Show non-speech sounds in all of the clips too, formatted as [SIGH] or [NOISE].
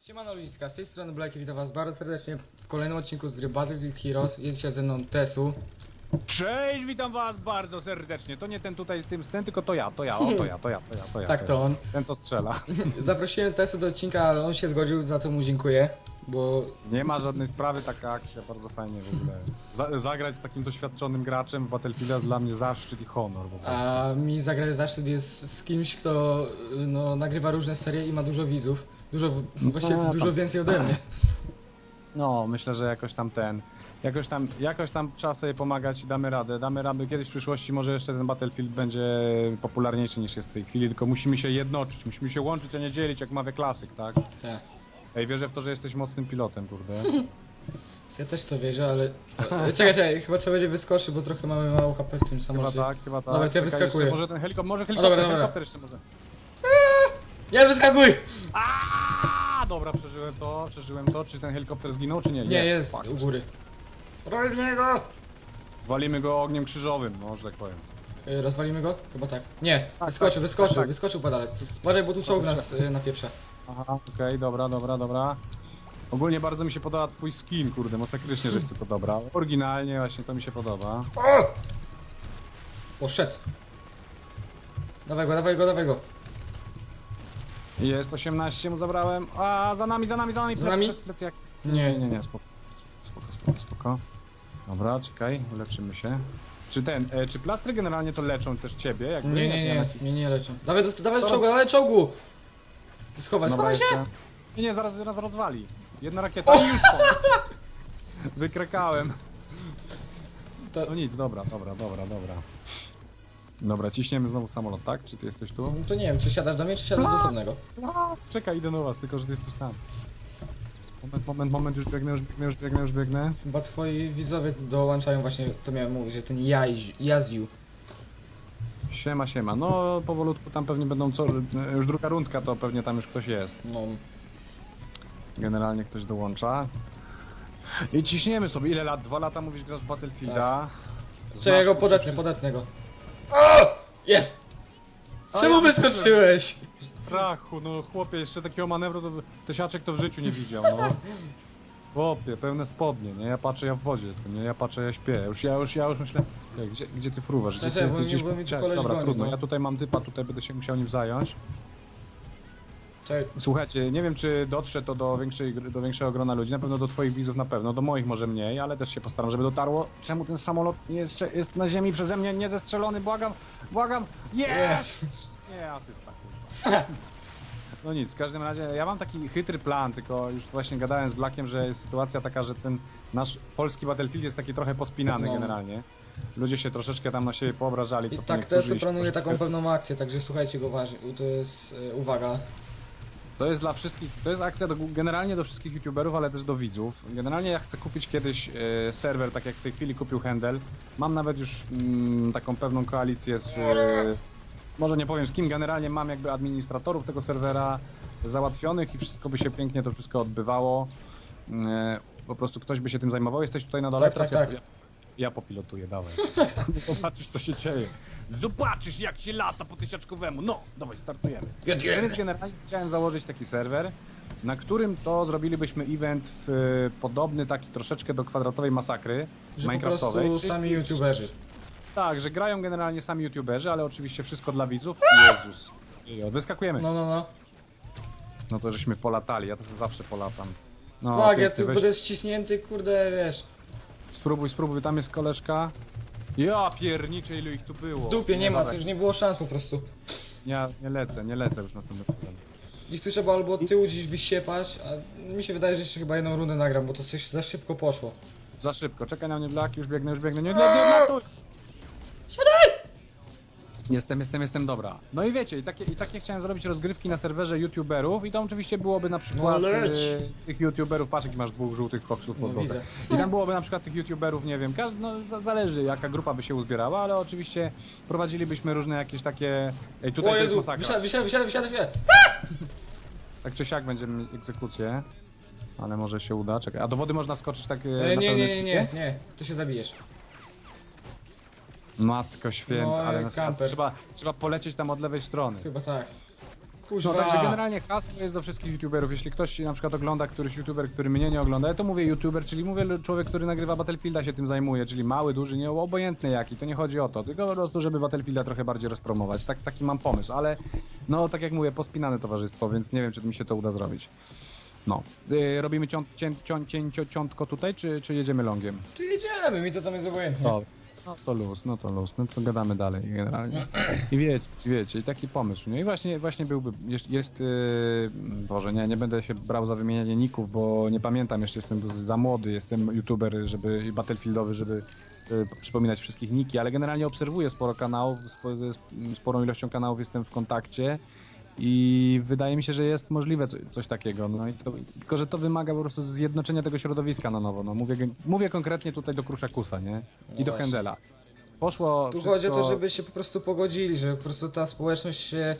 Siemano ludziska, z tej strony Black witam was bardzo serdecznie w kolejnym odcinku z gry Battlefield Heroes. Jest dzisiaj ze mną Tesu. Cześć, witam was bardzo serdecznie. To nie ten tutaj, tym, ten, tylko to ja, to ja, o, to ja, to ja, to ja, to ja. Tak to on. Ten, co strzela. [LAUGHS] Zaprosiłem Tesu do odcinka, ale on się zgodził, za co mu dziękuję. Bo Nie ma żadnej sprawy, taka akcja, bardzo fajnie w ogóle. Za, zagrać z takim doświadczonym graczem w Battlefielda dla mnie zaszczyt i honor po prostu. a mi zagrać zaszczyt jest z kimś, kto no, nagrywa różne serie i ma dużo widzów. Dużo, właściwie a, dużo tam. więcej ode mnie. [LAUGHS] No, myślę, że jakoś tam ten, jakoś tam, jakoś tam trzeba sobie pomagać i damy radę. Damy radę, kiedyś w przyszłości może jeszcze ten Battlefield będzie popularniejszy niż jest w tej chwili, tylko musimy się jednoczyć, musimy się łączyć, a nie dzielić, jak mawia klasyk, tak? Tak. Ej, wierzę w to, że jesteś mocnym pilotem, kurde. [LAUGHS] Ja też to wierzę, ale... e, Czekaj, czekaj, chyba trzeba będzie wyskoczyć, bo trochę mamy mało HP w tym Chyba samolocie. tak, chyba tak. Dobra, to ja Czekaj, wyskakuję. Jeszcze, może ten helikopter, może helikopter, dobra, dobra. helikopter jeszcze może. Nie, wyskakuj! A, dobra, przeżyłem to, przeżyłem to. Czy ten helikopter zginął, czy nie? Nie, jest Fuck. u góry. Walimy go ogniem krzyżowym, no, że tak powiem. Y, Rozwalimy go? Chyba tak. Nie, Tak, wyskoczył, tak, wyskoczył, tak. wyskoczył padalec. Uważaj, bo tu czołg nas y, napieprza. Aha, okej, dobra, dobra, dobra. Ogólnie bardzo mi się podoba twój skin, kurde, masakrycznie, że jest to dobra. Oryginalnie właśnie to mi się podoba. Poszedł. Dawaj go, dawaj go, dawaj go. Jest 18, mu zabrałem. A, za nami, za nami, za nami. Za nami? Jak... Nie, nie, nie, spoko. Spoko, spoko, spoko. Dobra, czekaj, uleczymy się. Czy ten, e, czy plastry generalnie to leczą też ciebie? Jakby? Nie, nie, Jak nie, naci- nie, nie leczą. Dawaj, do, dawaj do Co czołgu, dawaj do czołgu! Schowaj, schowaj się! Nie, nie, zaraz, zaraz rozwali. Jedna rakieta i już po. [LAUGHS] Wykrekałem. To, No nic, dobra, dobra, dobra, dobra. Dobra, ciśniemy znowu samolot, tak? Czy ty jesteś tu? to nie wiem, czy siadasz do mnie, czy siadasz do osobnego. A, czekaj, idę do was, tylko że ty jesteś tam. Moment, moment, moment, już biegnę, już biegnę, już biegnę, już biegnę. Chyba twoi widzowie dołączają właśnie, to miałem mówić, że ten Jaz- Jaziu. Siema, siema. No, powolutku tam pewnie będą co... Już druga rundka, to pewnie tam już ktoś jest. No, Generalnie ktoś dołącza. I ciśniemy sobie. Ile lat? Dwa lata mówisz, grasz w Battlefielda. co ja go Znasz podetnę, wszyscy- podetnę go. O! Jest! Czemu wyskoczyłeś? Strachu, no chłopie, jeszcze takiego manewru to Tesiaczek to w życiu nie widział, no. [LAUGHS] Chłopie, pełne spodnie, nie? Ja patrzę, ja w wodzie jestem, nie? Ja patrzę, ja śpię. Już, ja, już, ja już myślę, Ej, gdzie, gdzie ty fruwasz? Gdzie Szczerze, ty, bo mi- gdzieś bo mi tu koleś Dobra, goni, trudno, no. ja tutaj mam typa, tutaj będę się musiał nim zająć. Czekaj, Słuchajcie, nie wiem czy dotrze to do, większej, gr- do większego grona ludzi, na pewno do twoich widzów na pewno, do moich może mniej, ale też się postaram, żeby dotarło. Czemu ten samolot nie jest, jest na ziemi przeze mnie nie zestrzelony? Błagam, błagam, jest! Yes. Nie, asysta, kurwa. [LAUGHS] No nic, w każdym razie ja mam taki chytry plan, tylko już właśnie gadałem z Blackiem, że jest sytuacja taka, że ten nasz polski Battlefield jest taki trochę pospinany No. generalnie. Ludzie się troszeczkę tam na siebie poobrażali. I co tak niektórzy Tesu i planuje troszeczkę- taką pewną akcję, także słuchajcie go uważnie. To jest, e, uwaga, To jest dla wszystkich, to jest akcja do, generalnie do wszystkich youtuberów, ale też do widzów. Generalnie ja chcę kupić kiedyś e, serwer, tak jak w tej chwili kupił Handel. Mam nawet już mm, taką pewną koalicję z... E, może nie powiem z kim, generalnie mam jakby administratorów tego serwera załatwionych i wszystko by się pięknie to wszystko odbywało. E, po prostu ktoś by się tym zajmował. Jesteś tutaj na dole? Tak, tak, tak. Ja, ja popilotuję, dawaj. [LAUGHS] Zobaczysz co się dzieje. Zobaczysz jak się lata po tysiaczkowemu. No, dawaj, startujemy. Więc generalnie chciałem założyć taki serwer, na którym to zrobilibyśmy event w podobny taki troszeczkę do kwadratowej masakry że po minecraftowej. prostu sami youtuberzy. Tak, że grają generalnie sami youtuberzy, ale oczywiście wszystko dla widzów. Jezus. Jejo, Wyskakujemy. No. No, no, no. to żeśmy polatali, ja to sobie zawsze polatam. No, Tak, ja pięknie, tu weź- będę ściśnięty, kurde, wiesz. Spróbuj, spróbuj, tam jest koleżka. Ja pierniczę, ilu ich tu było. W dupie nie ma, dobra, to już nie było szans po prostu. Ja nie lecę, nie lecę już następnym razem. Ich tu trzeba albo od tyłu gdzieś wysiepać, a mi się wydaje, że jeszcze chyba jedną rundę nagram, bo to coś za szybko poszło. Za szybko, czekaj na mnie Black, już biegnę, już biegnę, nie, nie, nie, nie, Jestem, jestem, jestem, dobra. No i wiecie, i takie, i takie chciałem zrobić rozgrywki na serwerze youtuberów i to oczywiście byłoby na przykład No y, tych youtuberów, patrz jaki masz dwóch żółtych koksów pod No, wodę. I tam byłoby na przykład tych youtuberów, nie wiem, każdy, no za, zależy jaka grupa by się uzbierała, ale oczywiście prowadzilibyśmy różne jakieś takie... Ej, tutaj O to jest Jezu, masakra. wysiadaj, wysiadaj, wysiadaj, wysiadaj, wysiadaj. Tak czy siak będziemy mieć egzekucję. Ale może się uda, czekaj. A do wody można wskoczyć tak e, E, na nie, nie, nie, nie, nie, to się zabijesz. Matko święta, No, ale jak nas, kamper. trzeba, trzeba polecieć tam od lewej strony. Chyba tak. No Kuźwa. także generalnie hasło jest do wszystkich youtuberów. Jeśli ktoś na przykład ogląda któryś youtuber, który mnie nie ogląda, ja to mówię youtuber, czyli mówię człowiek, który nagrywa Battlefielda się tym zajmuje, czyli mały, duży, nie obojętny jaki, to nie chodzi o to, tylko po prostu, żeby Battlefielda trochę bardziej rozpromować. Tak, taki mam pomysł, ale no tak jak mówię, pospinane towarzystwo, więc nie wiem, czy mi się to uda zrobić. No. Yy, robimy cią, cię, cią, cięcio, ciątko tutaj, czy, czy jedziemy longiem? Tu jedziemy, mi to tam jest obojętnie. Dobra. No to luz, no to luz, no to gadamy dalej generalnie. I wiecie, wiecie, i taki pomysł, nie? I właśnie, właśnie byłby, jest, jest yy, Boże, nie, nie będę się brał za wymienianie ników, bo nie pamiętam, jeszcze jestem za młody, jestem youtuber, żeby, battlefieldowy, żeby sobie przypominać wszystkich niki, ale generalnie obserwuję sporo kanałów, spo, ze sp- sporą ilością kanałów jestem w kontakcie i wydaje mi się, że jest możliwe co, coś takiego, no i to, tylko, że to wymaga po prostu zjednoczenia tego środowiska na nowo, no mówię, mówię konkretnie tutaj do Kruszakusa, nie? I do właśnie. Hendela. Poszło Tu wszystko... chodzi o to, żeby się po prostu pogodzili, żeby po prostu ta społeczność się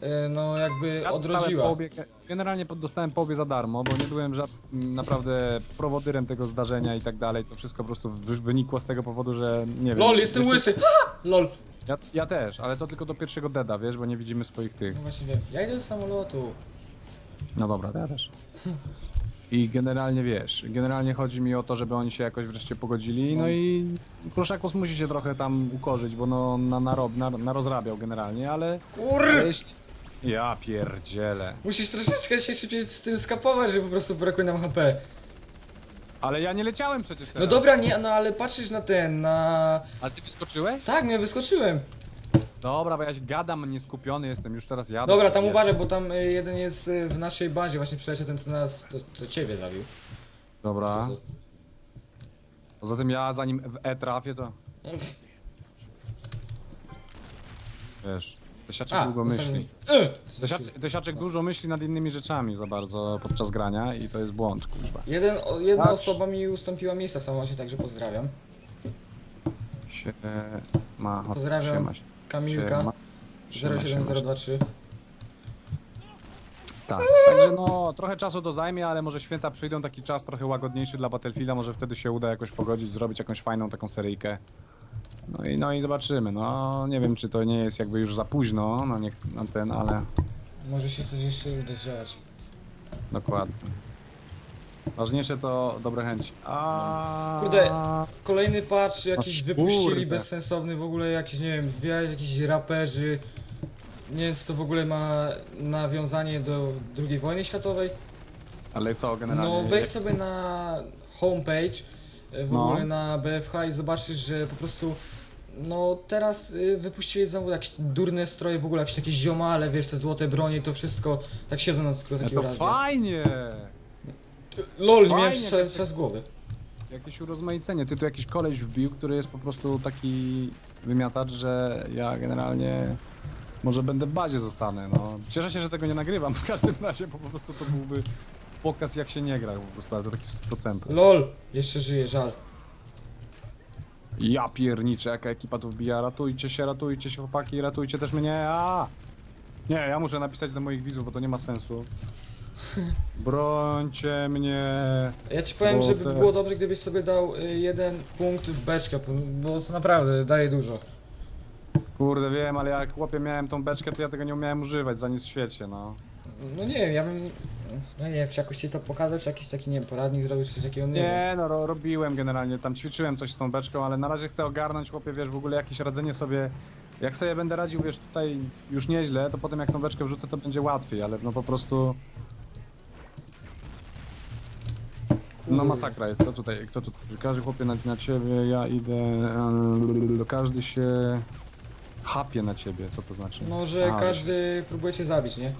e, no jakby Ja odrodziła. po obie, generalnie dostałem po obie za darmo, bo nie byłem żad, naprawdę prowodyrem tego zdarzenia i tak dalej. To wszystko po prostu wy- wynikło z tego powodu, że nie wiem. LOL, jestem jeszcze- łysy! Ha! LOL! Ja, ja też, ale to tylko do pierwszego deda, wiesz, bo nie widzimy swoich tych. No właśnie wiem. Ja idę do samolotu. No dobra, to ja też. I generalnie wiesz, generalnie chodzi mi o to, żeby oni się jakoś wreszcie pogodzili, no i Kruszakus musi się trochę tam ukorzyć, bo no na, narob, na, narozrabiał generalnie, ale Kur! jeśli... Ja pierdzielę. Musisz troszeczkę się szybciej z tym skapować, że po prostu brakuje nam HP. Ale ja nie leciałem przecież No teraz. dobra, nie, no ale patrzysz na ten, na... Ale ty wyskoczyłeś? Tak, no ja wyskoczyłem. Dobra, bo ja się gadam, nieskupiony jestem, już teraz jadę. Dobra, tam uważaj, bo tam y, jeden jest y, w naszej bazie, właśnie przyleciał ten co nas, to, co ciebie zabił. Dobra. Co? Poza tym ja zanim w E trafię, to... Wiesz, Desiaczek długo myśli. Y! Desiaczek, desiaczek dużo myśli nad innymi rzeczami za bardzo podczas grania i to jest błąd, kurwa. Jeden, o, jedna Patrz. osoba mi ustąpiła miejsca w samochodzie, także pozdrawiam. Sie... Ma... Pozdrawiam. Siema, Kamilka siema, siema, siema. 07023. Tak, także no, trochę czasu to zajmie, ale może święta przyjdą, taki czas trochę łagodniejszy dla Battlefielda, może wtedy się uda jakoś pogodzić, zrobić jakąś fajną taką seryjkę. No i, no i zobaczymy, no nie wiem czy to nie jest jakby już za późno na, nie, na ten, ale Może się coś jeszcze uda zdziałać. dokładnie. Ważniejsze to dobre chęci. A... Kurde. Kolejny patch jakiś Aż wypuścili kurde. bezsensowny w ogóle, jakiś nie wiem, wjechać jakiś raperzy. Nie wiem, czy to w ogóle ma nawiązanie do II wojny światowej. Ale co generalnie? No wejdź sobie na homepage, e, w No. ogóle na BFH i zobaczysz, że po prostu no teraz y, wypuścili znowu jakieś durne stroje, w ogóle jakieś takie ziomale, wiesz, te złote bronie, to wszystko tak siedzą na tylko No takiego to fajnie! LOL, nie miałem Fajnie, tak- czas głowy. Jakieś urozmaicenie. Ty tu jakiś koleś wbił, który jest po prostu taki wymiatacz, że ja generalnie może będę w bazie zostanę. No. Cieszę się, że tego nie nagrywam w każdym razie, bo po prostu to byłby pokaz jak się nie gra po prostu, ale to taki w 100%. LOL, jeszcze żyje, żal. Ja pierniczę, jaka ekipa tu wbija, ratujcie się, ratujcie się chłopaki, ratujcie też mnie, a! Nie, ja muszę napisać do moich widzów, bo to nie ma sensu. Brońcie mnie. Ja ci powiem, Bo żeby te- było dobrze, gdybyś sobie dał y, jeden punkt w beczkę, bo to naprawdę daje dużo. Kurde, wiem, ale jak chłopie miałem tą beczkę, to ja tego nie umiałem używać za nic w świecie, no. No nie wiem, ja bym... No nie wiem, czy jakoś ci to pokazał, czy jakiś taki, nie wiem, poradnik zrobił, czy coś takiego, nie, wiem. Nie, no ro, robiłem generalnie, tam ćwiczyłem coś z tą beczką, ale na razie chcę ogarnąć, chłopie, wiesz, w ogóle jakieś radzenie sobie. Jak sobie będę radził, wiesz, tutaj już nieźle, to potem jak tą beczkę wrzucę, to będzie łatwiej, ale no po prostu... No masakra jest, co tutaj, kto tu, każdy chłopie na, na ciebie, ja idę, każdy się chapie na ciebie, co to znaczy? No, że A, każdy próbuje cię zabić, nie?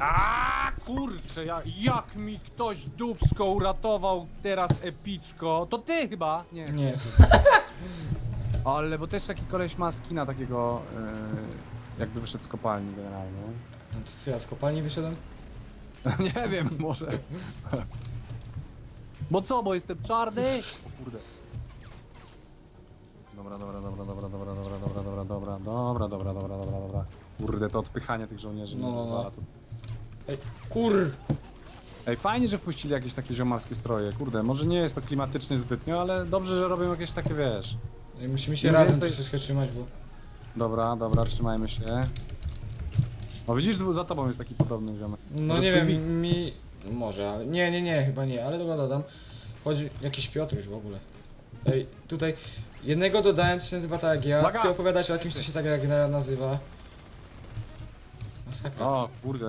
A kurczę, ja, jak mi ktoś dupsko uratował teraz epicko, to ty chyba, nie. Nie. Ale bo też taki koleś ma skina takiego, e, jakby wyszedł z kopalni generalnie. No to co, ja z kopalni wyszedłem? nie wiem, może. Bo co, bo jestem czarny? O kurde. Dobra, dobra, dobra, dobra, dobra, dobra, dobra, dobra, dobra, dobra, dobra, dobra, dobra, dobra. Kurde, to odpychanie tych żołnierzy No, no, no. Ej, kur... Ej, fajnie, że wpuścili jakieś takie ziomarskie stroje. Kurde, może nie jest to klimatycznie zbytnio, ale dobrze, że robią jakieś takie, wiesz, I musimy się Im razem więcej- troszeczkę trzymać, bo... Dobra, dobra, trzymajmy się. O widzisz, dwu- za tobą jest taki podobny ziomek. No Może nie twój wiem, widz? mi... Może, ale... Nie, nie, nie, chyba nie, ale dobra, dodam. Chodzi... Jakiś Piotruś w ogóle. Ej, tutaj... Jednego dodałem, co się nazywa tak jak ja, Uwaga! ty opowiadać o kimś, co się tak jak na- nazywa. Masakra. O, kurde.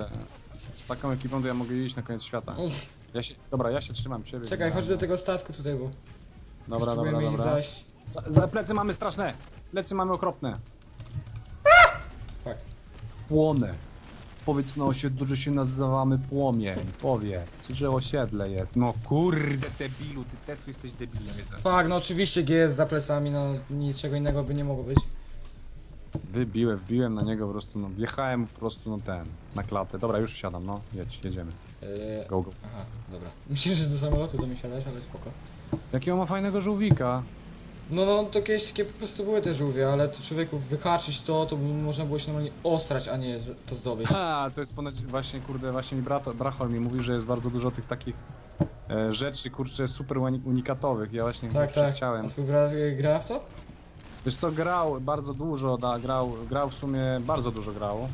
Z taką ekipą to ja mogę iść na koniec świata. Ja się, dobra, ja się trzymam ciebie. Czekaj, chodź do tego statku tutaj, bo... Dobra, dobra, spróbujemy ich dobra. zajść. Za, za plecy mamy straszne. Plecy mamy okropne. Fuck. Płonę. Powiedz na osiedlu, że się nazywamy Płomień. Powiedz, że osiedle jest. No kurde debilu, ty też jesteś debilem. jeden. Fuck, no oczywiście GS za plecami, no niczego innego by nie mogło być. Wybiłem, wbiłem na niego po prostu, no wjechałem po prostu no ten, na klatę. Dobra, już wsiadam, no, jedź, jedziemy. Eee, Go, go. aha, dobra. Myślę, że do samolotu to mi siadać, ale spoko. Jakiego ma fajnego żółwika. No, no, to kiedyś takie po prostu były te żółwie, ale to człowieku wyhaczyć to, to by można było się normalnie ostrać, a nie z- to zdobyć. Ha, to jest ponoć właśnie, kurde, właśnie mi brato, Brachol mi mówił, że jest bardzo dużo tych takich e, rzeczy, kurczę, super uni- unikatowych. Ja właśnie Tak, tak. chciałem. A twój brat y, gra w co? Wiesz co, grał bardzo dużo, da, grał, grał w sumie, bardzo dużo grał.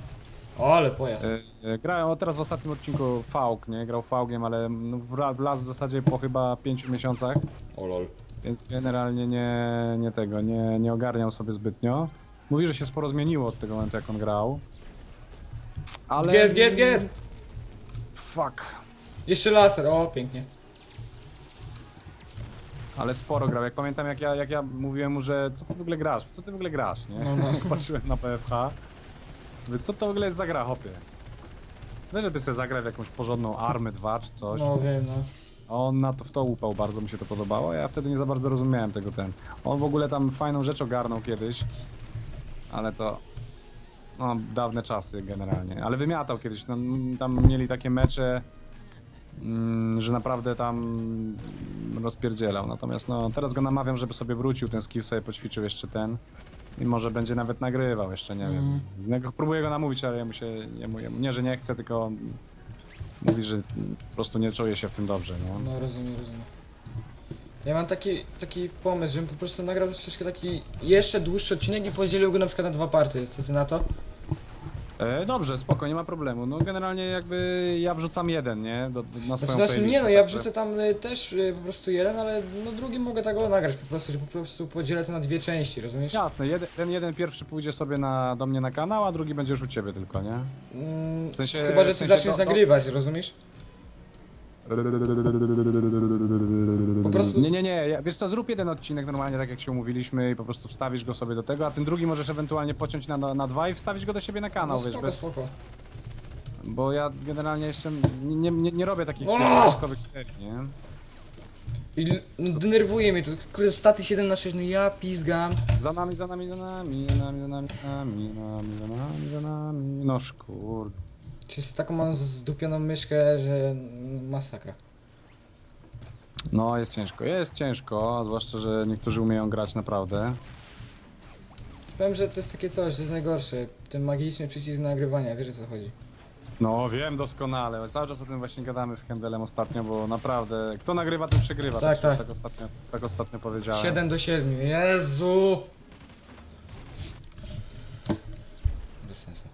O, ale pojazd. E, e, grałem, o teraz w ostatnim odcinku Fauk, nie? Grał Faugiem, ale no, wra- wlazł w zasadzie po chyba pięciu miesiącach, O lol. więc generalnie nie, nie tego, nie, nie ogarniał sobie zbytnio. Mówi, że się sporo zmieniło od tego momentu, jak on grał. Ale... Gest, gest, gest! Fuck. Jeszcze laser, o, pięknie. Ale sporo grał. Jak pamiętam, jak ja, jak ja mówiłem mu, że co ty w ogóle grasz? W co ty w ogóle grasz, nie? No, no. [LAUGHS] Patrzyłem na PFH. Mówię, co to w ogóle jest za gra, hopie? Wiesz, że ty sobie zagraj w jakąś porządną armę 2 czy coś. No wiem, no. A on na to, w to upał, bardzo mi się to podobało. Ja wtedy nie za bardzo rozumiałem tego ten. On w ogóle tam fajną rzecz ogarnął kiedyś. Ale to... No, dawne czasy generalnie. Ale wymiatał kiedyś. No, mm, tam mieli takie mecze, mm, że naprawdę tam rozpierdzielał. Natomiast no, teraz go namawiam, żeby sobie wrócił, ten skill sobie poćwiczył jeszcze ten. I może będzie nawet nagrywał jeszcze, nie Mm. wiem. Ja próbuję go namówić, ale ja mu się, ja mu, ja mu, nie, że nie chce, tylko mówi, że po prostu nie czuje się w tym dobrze, no. No rozumiem, rozumiem. Ja mam taki, taki pomysł, żebym po prostu nagrał troszeczkę taki jeszcze dłuższy odcinek i podzielił go na przykład na dwa party. Co ty na to? E, dobrze, spoko, nie ma problemu. No generalnie jakby ja wrzucam jeden, nie? Do, do, na Znaczy, swoją znaczy nie playlistę, no, ja także- wrzucę tam y, też y, po prostu jeden, ale no drugi mogę tak go nagrać po prostu, że po prostu podzielę to na dwie części, rozumiesz? Jasne, jeden, ten jeden pierwszy pójdzie sobie na, do mnie na kanał, a drugi będzie już u ciebie tylko, nie? Mm, W sensie- chyba, że w ty sensie zaczniesz nagrywać, rozumiesz? Po prostu- Nie, nie, nie, ja- wiesz co, zrób jeden odcinek normalnie, tak jak się umówiliśmy i po prostu wstawisz go sobie do tego, a ten drugi możesz ewentualnie pociąć na, na dwa i wstawić go do siebie na kanał, no, wiesz, spoko, bez, spoko. bo ja generalnie jeszcze nie, nie, nie robię takich O! dodatkowych serii, nie? I l- no, denerwuje mnie to, kurde, staty 7 na 6, no ja pizgam. Za nami, za nami, za nami, za nami, za nami, za nami, za nami, za nami, za nami, no szkur. Czy z taką mam zdupioną myszkę, że masakra. No, jest ciężko, jest ciężko, zwłaszcza, że niektórzy umieją grać naprawdę. Powiem, że to jest takie coś, że jest najgorsze. Ten magiczny przycisk nagrywania, wiesz o co chodzi. No, wiem doskonale, cały czas o tym właśnie gadamy z Hendelem ostatnio, bo naprawdę, kto nagrywa, ten przegrywa, Tak, tak. tak ostatnio, tak ostatnio powiedziałem. 7 do 7, Jezu! Bez sensu.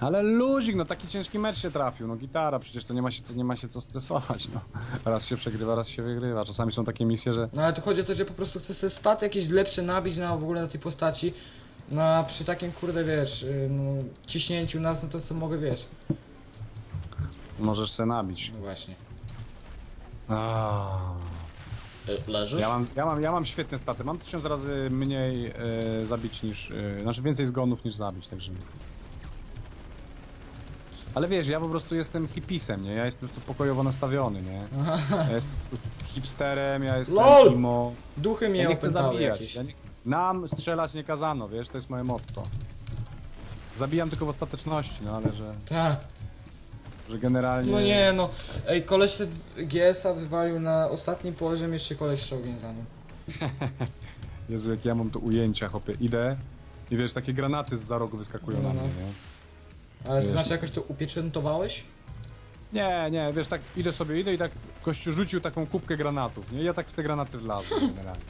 Ale luzik, no taki ciężki mecz się trafił, no gitara, przecież to nie ma się, co- nie ma się co stresować, no. Raz się przegrywa, raz się wygrywa, czasami są takie misje, że No ale to chodzi o to, że po prostu chcę sobie stat jakieś lepsze nabić na w ogóle na tej postaci. No a przy takim kurde wiesz, y, no, ciśnięciu nas, no to co mogę wiesz. możesz se nabić. No właśnie. Aaaa. Leżysz? Ja mam, ja, mam, ja mam świetne staty. Mam tysiąc razy mniej e, zabić niż. E, znaczy więcej zgonów niż zabić, także. Ale wiesz, ja po prostu jestem hipisem, nie? Ja jestem prostu pokojowo nastawiony, nie? Ja jestem prostu hipsterem, ja jestem LOL! imo. Duchy mnie Ja nie chcę opętały zabijać. jakieś. Ja nie, nam strzelać nie kazano, wiesz, to jest moje motto. Zabijam tylko w ostateczności, no ale że, Tak. że generalnie. No nie no. Ej, koleś te GS-a wywalił na ostatni poziom, jeszcze koleś strzał za nim. [LAUGHS] Jezu, jak ja mam tu ujęcia, hopie. Idę i wiesz, takie granaty z za rogu wyskakują No, na no. mnie, nie? Ale to Wiesz, znaczy jakoś to upieczętowałeś? Nie, nie, wiesz, tak idę sobie, idę i tak gościu rzucił taką kubkę granatów, nie? Ja tak w te granaty wlazłem [LAUGHS] generalnie.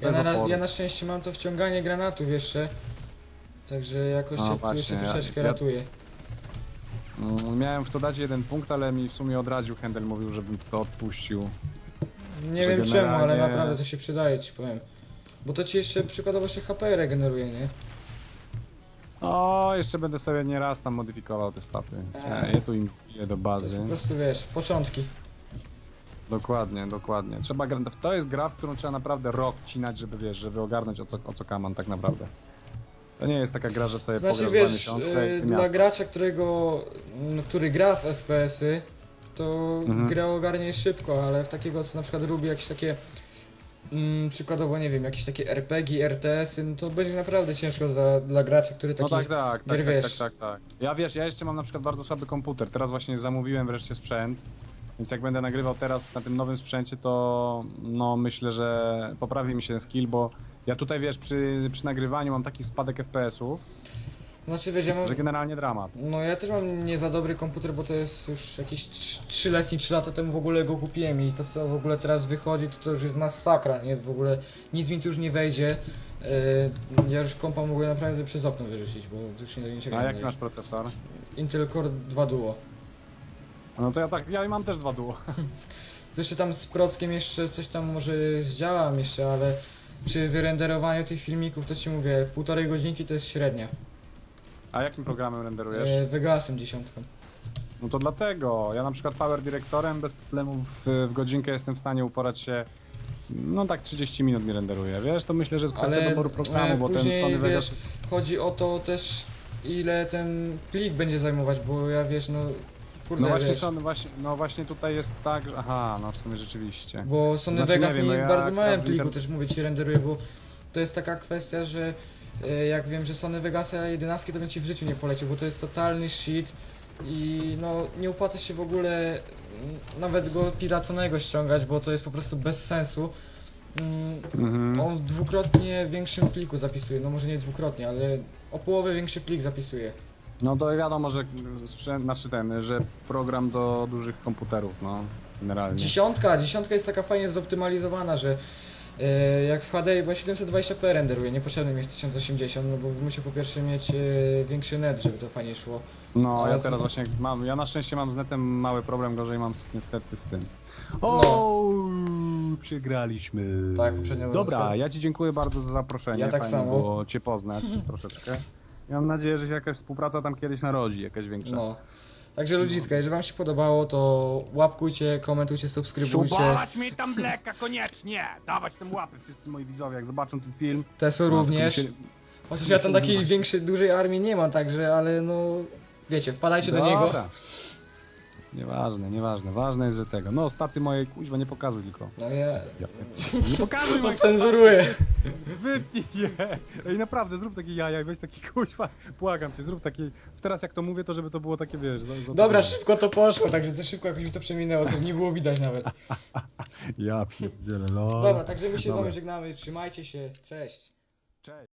Ja bez na, oporu. ja na szczęście mam to wciąganie granatów jeszcze. Także jakoś No się tu właśnie, jeszcze ja- troszeczkę ja- ratuje. Mm, Miałem w to dać jeden punkt, ale mi w sumie odradził Handel, mówił, żebym to odpuścił. Nie że wiem czemu, ale generalnie- naprawdę to się przydaje, ci powiem. Bo to ci jeszcze przykładowo się HP regeneruje, nie? O, jeszcze będę sobie nieraz tam modyfikował te staty. Eee. Ja tu im wbiję do To jest bazy. po prostu wiesz, początki. Dokładnie, dokładnie. Trzeba gra... To jest gra, w którą trzeba naprawdę rok cinać, żeby wiesz, żeby ogarnąć o co, o co kaman tak naprawdę. To nie jest taka gra, że sobie Znaczy pograsz dwa wiesz, miesiące yy, i dla miał. gracza, którego, mm, który gra w FPS-y, to Mhm. grę ogarnie szybko, ale w takiego, co na przykład lubi jakieś takie, mm, przykładowo, nie wiem, jakieś takie RPG, RTS-y, no to będzie naprawdę ciężko dla, dla gracza, który No taki... tak, tak, tak, tak, tak, wiesz. tak, tak. Ja wiesz, ja jeszcze mam na przykład bardzo słaby komputer. Teraz właśnie zamówiłem wreszcie sprzęt. Więc jak będę nagrywał teraz na tym nowym sprzęcie, to no myślę, że poprawi mi się ten skill, bo ja tutaj wiesz, przy, przy nagrywaniu mam taki spadek FPS-ów, Znaczy wiesz, ja mam... że generalnie dramat. No ja też mam nie za dobry komputer, bo to jest już jakiś 3-letni, 3 lata temu w ogóle go kupiłem i to co w ogóle teraz wychodzi, to, to już jest masakra, nie? W ogóle nic mi tu już nie wejdzie. Yy, ja już kompa mogę naprawdę przez okno wyrzucić, bo to już nie do niczego A nie jaki daje. masz procesor? Intel Core 2 Duo. No to ja tak, ja mam też dwa duo. [LAUGHS] Co jeszcze tam z prockiem jeszcze coś tam może zdziałam jeszcze, ale przy wyrenderowaniu tych filmików to ci mówię, półtorej godzinki to jest średnia. A jakim programem renderujesz? Yy, Vegasem dziesiątką. No to dlatego. Ja na przykład Power Directorem bez problemu w, w godzinkę jestem w stanie uporać się. No tak 30 minut mi renderuje, wiesz? To myślę, że jest kwestia Ale, doboru programu, e, bo ten później, Sony Vegas wiesz. Chodzi o to też, ile ten plik będzie zajmować, bo ja wiesz, no kurde, No właśnie, wiesz, Sony, właśnie, no właśnie tutaj jest tak, że... Aha, no w sumie rzeczywiście. bo Sony Znaczy, Vegas nie wiem, mi no ja bardzo z pliku też mówię ci renderuje, bo to jest taka kwestia, że e, jak wiem, że Sony Vegasa 11 to bym ci w życiu nie polecił, bo to jest totalny shit i no nie opłaca się w ogóle mm, nawet go piraconego ściągać, bo to jest po prostu bez sensu. Mm, Mhm. On w dwukrotnie większym pliku zapisuje, no może nie dwukrotnie, ale o połowę większy plik zapisuje. No to wiadomo, że sprzęt, znaczy ten, że program do dużych komputerów, no generalnie. Dziesiątka, dziesiątka jest taka fajnie zoptymalizowana, że jak w HD, bo 720p renderuje, niepotrzebny mi jest 1080, no bo muszę po pierwsze mieć e, większy net, żeby to fajnie szło. No, ja teraz właśnie mam, ja na szczęście mam z netem mały problem, gorzej mam z, niestety z tym. No. O, przegraliśmy. Tak, poprzednio Dobra, ja ci dziękuję bardzo za zaproszenie. Ja tak Fajnie samo. było cię poznać [LAUGHS] troszeczkę. Ja mam nadzieję, że się jakaś współpraca tam kiedyś narodzi, jakaś większa. No. Także ludziska, jeżeli wam się podobało, to łapkujcie, komentujcie, subskrybujcie. Subować mi tam bleka koniecznie! Dawać tam łapy wszyscy moi widzowie, jak zobaczą ten film. Tesu No, również. tylko mi się- Chociaż ja tam takiej większej, dużej armii nie mam, także, ale no... Wiecie, wpadajcie do niego. Dobra. Nieważne, nieważne. Ważne jest, że tego. No, staty mojej kuźwa nie pokazuj tylko. No ja... Ja, nie pokazuj mojej Ocenzuruję. Wytnij je! Ej, naprawdę, zrób takie jaja i weź taki kuźwa. Błagam cię, zrób taki. Teraz jak to mówię, to żeby to było takie, wiesz. Za, za Dobra, szybko to poszło, także to szybko jakoś mi to przeminęło, to nie było widać nawet. [LAUGHS] Ja pierdzielę, no. Dobra, także my się z Dobra. wami żegnamy, trzymajcie się, cześć. Cześć.